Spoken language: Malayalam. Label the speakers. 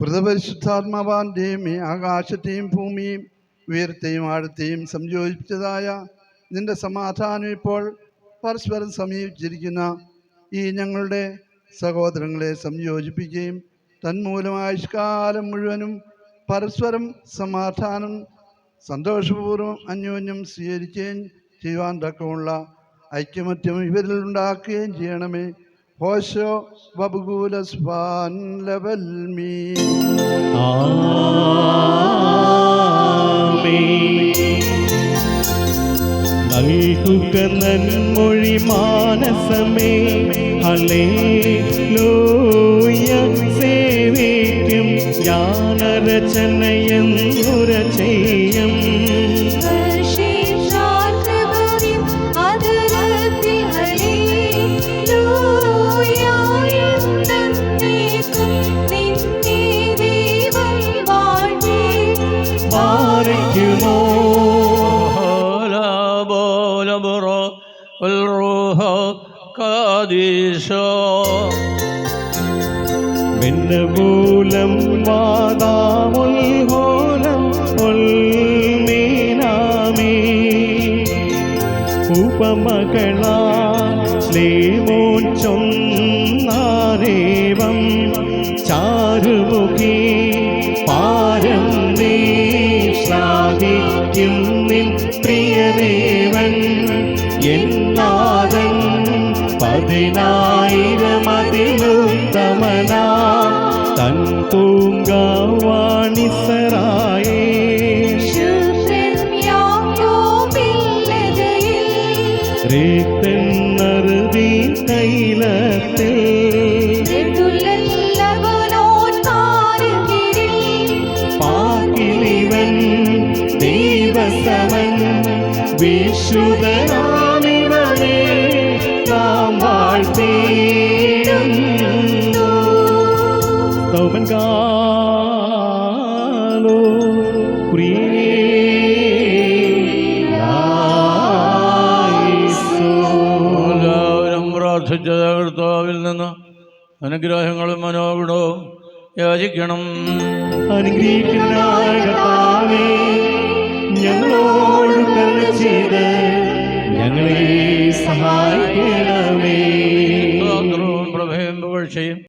Speaker 1: പ്രതിപരിശുദ്ധാത്മാവാന്റെയും ഈ ആകാശത്തെയും ഭൂമിയും ഉയരത്തെയും ആഴത്തെയും സംയോജിപ്പിച്ചതായ നിന്റെ സമാധാനം ഇപ്പോൾ പരസ്പരം സമീപിച്ചിരിക്കുന്ന ഈ ഞങ്ങളുടെ സഹോദരങ്ങളെ സംയോജിപ്പിക്കുകയും തന്മൂലം ആയുഷ്കാലം മുഴുവനും പരസ്പരം സമാധാനം സന്തോഷപൂർവം അന്യോന്യം സ്വീകരിക്കുകയും ചെയ്യുവാൻ തക്കമുള്ള ഐക്യമത്യം ഇവരിൽ ഉണ്ടാക്കുകയും ചെയ്യണമേ. ബബുകൂല സ്വാൻ ലെവൽ മീ
Speaker 2: നൽകുക നന്മൊഴി മാനസമേ. ഹലേ ലോയ സേവിക്കും ജ്ഞാനരചനയെന്നുര ചെയ്യും പാറയ്ക്കുമോ
Speaker 3: لا بول برا والروح قاديشا
Speaker 2: മിന്നമൂലം വാദാമുൽഹോലം ഉൽമീനാമേ ഉപമകളാ ശ്ലീമോൻ ചൊന്നാരേവം ചാരുമുഖി പ്രിയദേവൻ എന്നാദൻ പതിനായിരം അതിലുത്തമനാ തൻ പൂങ്കാവാണിസറായേ
Speaker 4: ശുഭ്രൻ യാക്കോബില്ലതയിൽ
Speaker 2: രക്തന്നറുതി തൈലത്തിൽ
Speaker 4: നെടുലൽ ലബനോൻ താരകിരിൽ
Speaker 2: പാക്കിലിവൻ ദൈവസമൻ വിശുദ്ധനാമിവനെ നാം വാഴ്ത്തിയിടുന്നു. സ്തോമൻ കാലോ
Speaker 3: എല്ലാവരും പ്രാർത്ഥിച്ച കർത്താവിൽ നിന്ന് അനുഗ്രഹങ്ങളും മനോഗുണവും യാചിക്കണം.
Speaker 2: അനുഗ്രഹിക്കുന്നതായ സഹായിക്കണമേ.
Speaker 3: പ്രഭയം പുകഴ്ചയും